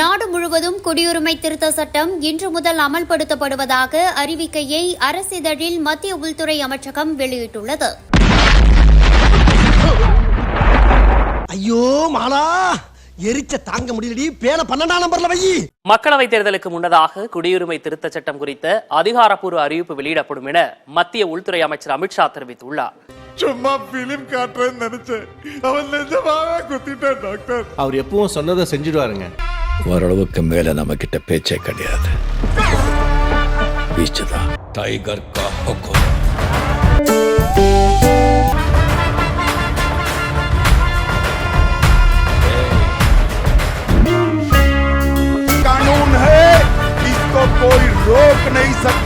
நாடு முழுவதும் குடியுரிமை திருத்த சட்டம் இன்று முதல் அமல்படுத்தப்படுவதாக அறிவிக்கையை அரசிதழில் மத்திய உள்துறை அமைச்சகம் வெளியிட்டுள்ளது. ஐயோ மாலா! எரிச்ச தாங்க முடியலடி. பேன பன்னெண்டாம் நம்பர்ல வை. மக்களவைத் தேர்தலுக்கு முன்னதாக குடியுரிமை திருத்தச் சட்டம் குறித்த அதிகாரப்பூர்வ அறிவிப்பு வெளியிடப்படும் என மத்திய உள்துறை அமைச்சர் அமித்ஷா தெரிவித்துள்ளார். சும்மா பிலிம் காட்டுறேன்னு நினைச்சேன். அவன் நிஜமாவே குத்திட்டான் டாக்டர். அவர் எப்பவும் சொன்னதை செஞ்சிடுவாருங்க. ஓரளவுக்கு மேல நம்ம கிட்ட பேச்சே கிடையாது பீச்சுதான் டைகர் கா ஹுக்கும் कानून है इसको कोई रोक नहीं सकता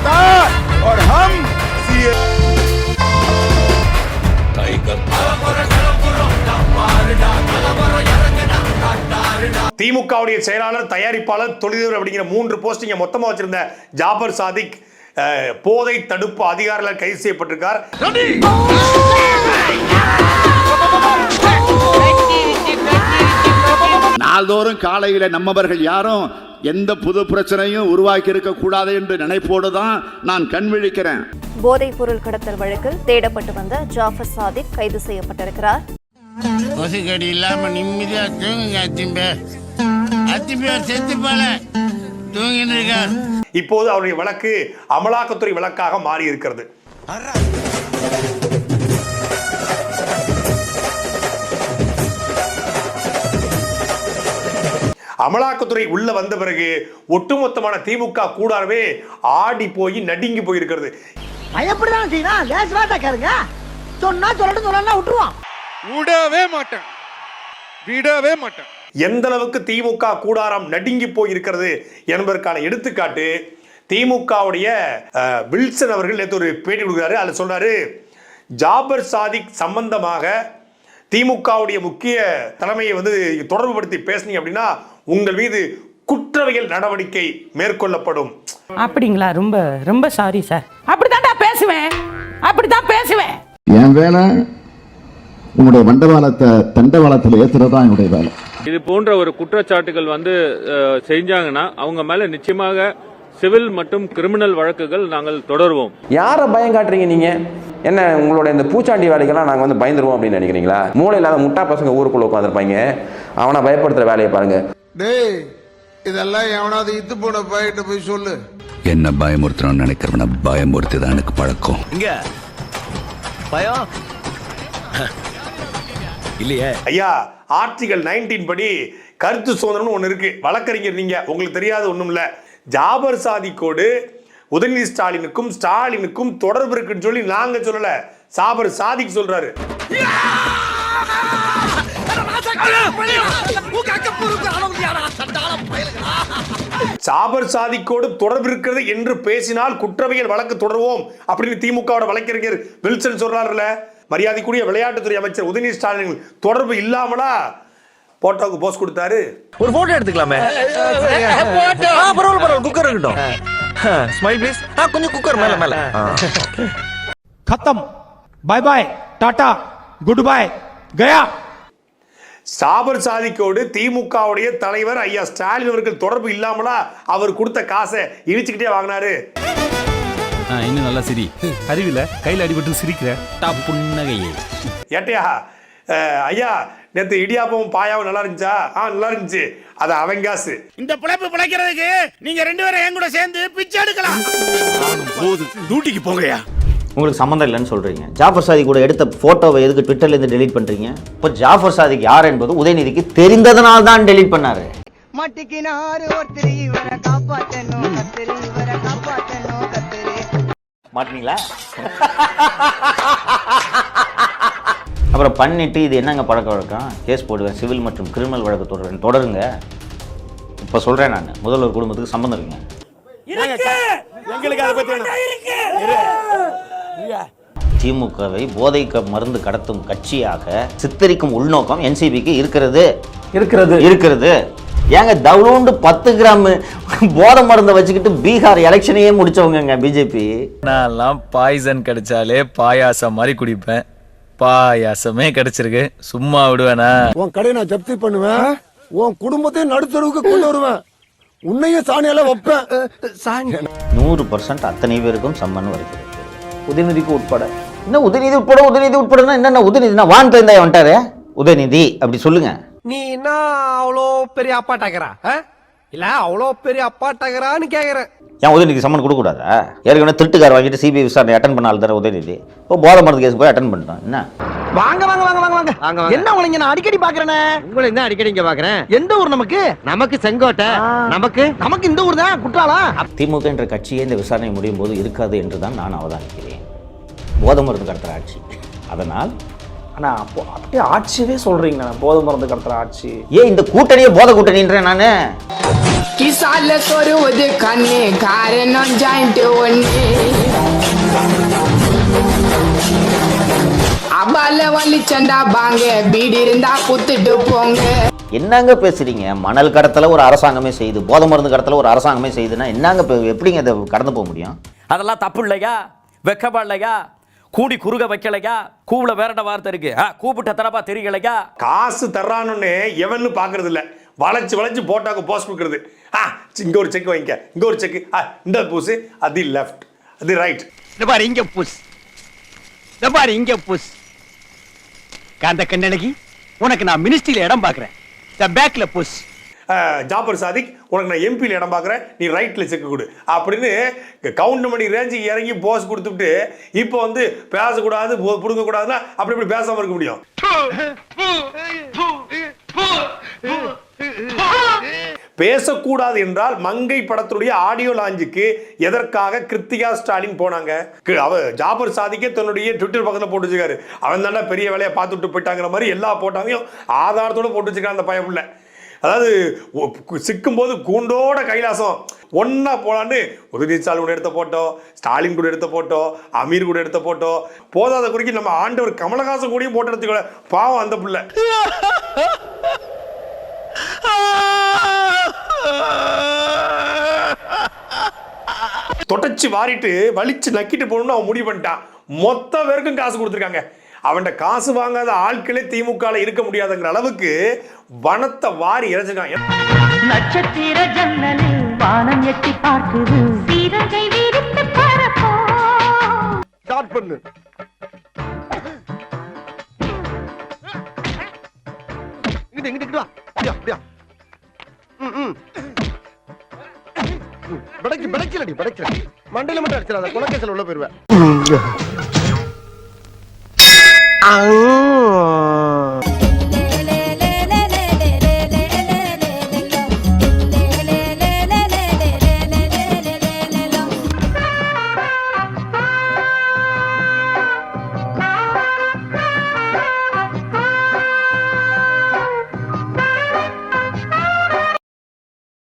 திமுகவுடைய செயலாளர் தயாரிப்பாளர் தொழிலதிபர் அப்படிங்கிற மூன்று போஸ்டிங்க மொத்தமா வச்சிருந்த ஜாபர் சாதிக் போதை தடுப்பு அதிகாரிகள் கைது செய்யப்பட்டிருக்கார். நாள்தோறும் காலையில நம்மவர்கள் யாரும் எந்த புது பிரச்சனையும் உருவாக்கி இருக்க கூடாது என்று நினைப்போடு தான் நான் கண் விழிக்கிறேன். போதைப் பொருள் கடத்தல் வழக்கில் தேடப்பட்டு வந்த ஜாஃபர் சாதிக் கைது செய்யப்பட்டிருக்கிறார். கொசுக்கடி இல்லாம நிம்மதியா தூங்குங்க அத்திம்பே. அத்திம்பேர் செத்து போல. தூங்கின்னு இருக்கார். இப்போது அவருடைய வழக்கு அமலாக்கத்துறை வழக்காக மாறி இருக்கிறது அமலாக்கத்துறை உள்ள வந்த பிறகு ஒட்டுமொத்தமான திமுக கூடாரவே ஆடி போய் நடுங்கி போயிருக்கிறது. பயப்படுதான் கேளுங்க சொன்னா சொல்லட்டும் சொல்லலாம் விட்டுருவான். விடவே மாட்டேன். விடவே மாட்டேன். எந்த அளவுக்கு திமுக கூடாரம் நடுங்கி போயிருக்கிறது என்பதற்கான எடுத்துக்காட்டு திமுகவுடைய வில்சன் அவர்கள் நேற்று ஒரு பேட்டி கொடுக்குறாரு. அதில் சொல்றாரு ஜாபர் சாதிக் சம்பந்தமாக திமுகவுடைய முக்கிய தலைமையை வந்து தொடர்புபடுத்தி பேசுனீங்க அப்படின்னா உங்கள் மீது குற்றவியல் நடவடிக்கை மேற்கொள்ளப்படும். அப்படிங்களா? ரொம்ப ரொம்ப சாரி சார் அப்படித்தான்டா பேசுவேன். அப்படித்தான் பேசுவேன். என் வேலை உங்களுடைய மண்டபாலத்தை தண்டவாளத்தில் ஏத்துறது தான் என்னுடைய வேலை. இது போன்ற ஒரு குற்றச்சாட்டுகள் வந்து செஞ்சாங்கன்னா அவங்க மேல நிச்சயமாக சிவில் மற்றும் கிரிமினல் வழக்குகள் நாங்கள் தொடருவோம். யாரை பயம் காட்டுறீங்க நீங்க? என்ன உங்களோட இந்த பூச்சாண்டி வேலைக்கெல்லாம் நாங்க வந்து பயந்துருவோம் அப்படின்னு நினைக்கிறீங்களா? மூளை இல்லாத முட்டா பசங்க ஊருக்குள்ள உட்காந்துருப்பாங்க அவனை பயப்படுத்துற வேலையை பாருங்க. டேய் இதெல்லாம் எவனாவது இத்து போன பையிட்ட போய் சொல்லு. என்ன பயமுறுத்தணும்னு நினைக்கிறவன பயமுறுத்தி தான் எனக்கு பழக்கம். இங்க. பயம். இல்லையே? ஐயா ஆர்டிகல் நைன்டீன் படி கருத்து சுதந்திரம்னு ஒன்று இருக்கு. வழக்கறிஞர் நீங்க உங்களுக்கு தெரியாத ஒன்றும் இல்லை. ஜாபர் சாதிக்கோடு உதயநிதி ஸ்டாலினுக்கும் ஸ்டாலினுக்கும் தொடர்பு இருக்குன்னு சொல்லி நாங்க சொல்லல. சாபர் சாதிக்கு சொல்றாரு. சாபர் சாதிக்கோடு தொடர்பு இருக்கிறது என்று பேசினால் குற்றவியல் வழக்கு தொடருவோம் அப்படின்னு திமுகவோட வழக்கறிஞர் வில்சன் சொல்றாருல மரியாதைக்குரிய விளையாட்டுத்துறை அமைச்சர் உதயநிதி ஸ்டாலின் தொடர்பு இல்லாமலா போட்டோவுக்கு போஸ்ட் கொடுத்தாரு? ஒரு போட்டோ எடுத்துக்கலாமே. குக்கர் இருக்கட்டும். ஸ்மைல் ப்ளீஸ் கொஞ்சம் குக்கர் மேல மேல. கத்தம். Bye bye tata. Good bye Gaya. Jaffer சாதிக்கோடு திமுகவுடைய தலைவர் ஐயா ஸ்டாலின் அவர்கள் தொடர்பு இல்லாமலா அவர் கொடுத்த காசை இடிச்சுக்கிட்டே வாங்கினாரு. இன்னும் நல்லா சிரி. அறிவில கையில் அடிபட்டு சிரிக்கிற. டாப் புன்னகையே. ஏட்டையா அஹ், ஐயா நேத்து இடியாப்பமும் பாயாவும் நல்லா இருந்துச்சா? ஆ நல்லா இருந்துச்சு. அது அவன் காசு. இந்த பிழைப்பு பிழைக்கிறதுக்கு நீங்க ரெண்டு பேரும் என் கூட சேர்ந்து பிச்சை எடுக்கலாம். போது டியூட்டிக்கு போங்கயா உங்களுக்கு சம்மந்தம் இல்லைன்னு சொல்றீங்க. ஜாஃபர் சாதிக் கூட எடுத்த போட்டோவை எதுக்கு ட்விட்டர்ல இருந்து டெலீட் பண்றீங்க? இப்போ ஜாஃபர் சாதிக் யார் என்பது உதயநிதிக்கு தெரிந்ததனால தான் டெலீட் பண்ணாரு. மாட்டிக்கினாரு ஒருத்தர் இவரை காப்பாத்தணும் கத்திரி இவரை காப்பாத்தணும். மாட்டீங்களா அப்புறம் பண்ணிட்டு இது என்னங்க பழக்க வழக்கம்? கேஸ் போடுவேன் சிவில் மற்றும் கிரிமினல் வழக்கு தொடருவேன் தொடருங்க. இப்போ சொல்றேன் நான். முதல்வர் குடும்பத்துக்கு சம்மந்தம் இருக்குங்க. எங்களுக்கு அதை திமுகவை போதை மருந்து கடத்தும் கட்சியாக சித்தரிக்கும் உள்நோக்கம் என்சிபிக்கு இருக்கிறது. இருக்கிறது. இருக்கிறது. ஏங்க தவுளூண்டு பத்து கிராம் போதை மருந்தை வச்சுக்கிட்டு பீகார் எலெக்ஷனையே முடிச்சவங்கங்க பிஜேபி. நான்லாம் பாய்சன் கிடைச்சாலே பாயாசம் மாதிரி குடிப்பேன். பாயாசமே கிடைச்சிருக்கு. சும்மா விடுவேனா? உன் கடையை நான் ஜப்தி பண்ணுவேன். உன் குடும்பத்தையும் நடுத்தருவுக்கு கொண்டு வருவேன். உன்னையும் சாணியால வைப்பேன். சாணி. நூறு பர்சன்ட் அத்தனை பேருக்கும் சம்மன் வருகிறது. உதயநிதிக்கு உட்பட. என்ன உதயநிதி உட்பட? உதயநிதி உட்படனா என்னென்ன உதயநிதினா? வான் தேர்ந்தாய் வந்துட்டாரு? உதயநிதி அப்படி சொல்லுங்க. நீ என்ன அவ்வளோ பெரிய அப்பா டகரா இல்ல அவ்வளோ பெரிய அப்பா டகரான்னு கேக்குறேன். ஏன் உதயநிதி சம்மன் கொடுக்கக்கூடாதா? ஏற்கனவே திருட்டுக்கார் வாங்கிட்டு சிபிஐ விசாரணை அட்டன் பண்ண ஆள் தானே உதயநிதி. இப்போ போதை மருந்து கேஸ் போய் அட்டன் பண்ணிட்டான். என்ன? வாங்க வாங்க வாங்க வாங்க வாங்க. என்ன உங்களை நான் அடிக்கடி பாக்குறேனே உங்களை என்ன அடிக்கடி இங்க பாக்குறேன் எந்த ஊர் நமக்கு? நமக்கு செங்கோட்டை. நமக்கு? நமக்கு இந்த ஊர் தான் குற்றாலா திமுக என்ற கட்சியே இந்த விசாரணை முடியும் போது இருக்காது என்று தான் நான் அவதானிக்கிறேன். போதை மருந்து கடத்துற ஆட்சி. அதனால் ஆனா அப்போ அப்படியே ஆட்சியவே சொல்றீங்க போதை மருந்து கடத்துற ஆட்சி. ஏன் இந்த கூட்டணியே போதை கூட்டணின்றேன் நான்? கிசால சொருவது கண்ணு காரணம் ஜாயிண்ட் ஒண்ணு. அபால வலிச்சண்டா பாங்க பீடி இருந்தா குத்துட்டு போங்க. என்னங்க பேசுறீங்க? மணல் கடத்தல ஒரு அரசாங்கமே செய்யுது போதை மருந்து கடத்தல ஒரு அரசாங்கமே செய்யுதுன்னா என்னங்க எப்படிங்க இதை கடந்து போக முடியும்? அதெல்லாம் தப்பு இல்லையா? வெக்கமா இல்லையா? கூடி குறுக வைக்கலையா? கூவுல வேறட வார்த்தை இருக்கு. ஆ, கூப்பிட்ட தரப்பா தெரியலையா? காசு தர்றானுன்னு எவன்னு பாக்குறது இல்ல வளைச்சு வளைச்சு போட்டாக்கு போஸ்ட் கொடுக்கறது. ஆ இங்க ஒரு செக் வாங்கிக்க. இங்க ஒரு செக் இந்த பூசு அது லெஃப்ட் அது ரைட் இந்த பாரு இங்க புஷ் இந்த பாரு இங்க புஷ் காந்த கண்ணழகி உனக்கு நான் மினிஸ்ட்ரியில இடம் பாக்குறேன் இந்த பேக்ல புஷ் ஜாபர் சாதிக் உனக்கு நான் எம்பியில் இடம் பார்க்குறேன் நீ ரைட்டில் செக் கொடு. அப்படின்னு கவுண்ட் மணி ரேஞ்சுக்கு இறங்கி போஸ் கொடுத்துட்டு இப்போ வந்து பேசக்கூடாது பிடுங்கக்கூடாதுன்னா அப்படி இப்படி பேசாமல் இருக்க முடியும். பேசக்கூடாது என்றால் மங்கை படத்துடைய ஆடியோ லாஞ்சுக்கு எதற்காக கிருத்திகா ஸ்டாலின் போனாங்க? அவ ஜாபர் சாதிக்கே தன்னுடைய ட்விட்டர் பக்கத்தில் போட்டு வச்சுக்காரு அவன் தானே பெரிய வேலையை பார்த்துட்டு போயிட்டாங்கிற மாதிரி எல்லா போட்டாங்களையும் ஆதாரத்தோட போட்டு வச்சுக்கிறான் அந்த பயப்புள்ள அதாவது சிக்கும்போது கூண்டோட கைலாசம். ஒன்னா போலான்னு உதயநிதி கூட எடுத்த போட்டோ ஸ்டாலின் கூட எடுத்த போட்டோ அமீர் கூட எடுத்த போட்டோ போதாத குறிக்கு நம்ம ஆண்டவர் கமலஹாசன் கூடயும் போட்டோ எடுத்துக்கல. பாவம் அந்த பிள்ளை. தொடச்சு வாரிட்டு வலிச்சு நக்கிட்டு போகணும்னு அவன் முடிவு பண்ணிட்டான். மொத்த பேருக்கும் காசு கொடுத்துருக்காங்க. அவன்கிட்ட காசு வாங்காத ஆட்களே திமுகல இருக்க முடியாதுங்கிற அளவுக்கு வனத்தை வாரி இறைச்சிருக்கான் நட்சத்திர ஜன்னலில் வானம் எட்டி பார்க்குது. சீரகை விரித்து ஸ்டார்ட் பண்ணு. இங்கிட்டு இங்கிட்டு வா. அப்படியா அப்படியா? ம் ம். படைக்கு படைக்கலடி படைக்கல மண்டையில மட்டும் அடிச்சிடாத குலக்கேசல் உள்ள போயிருவேன் 啊。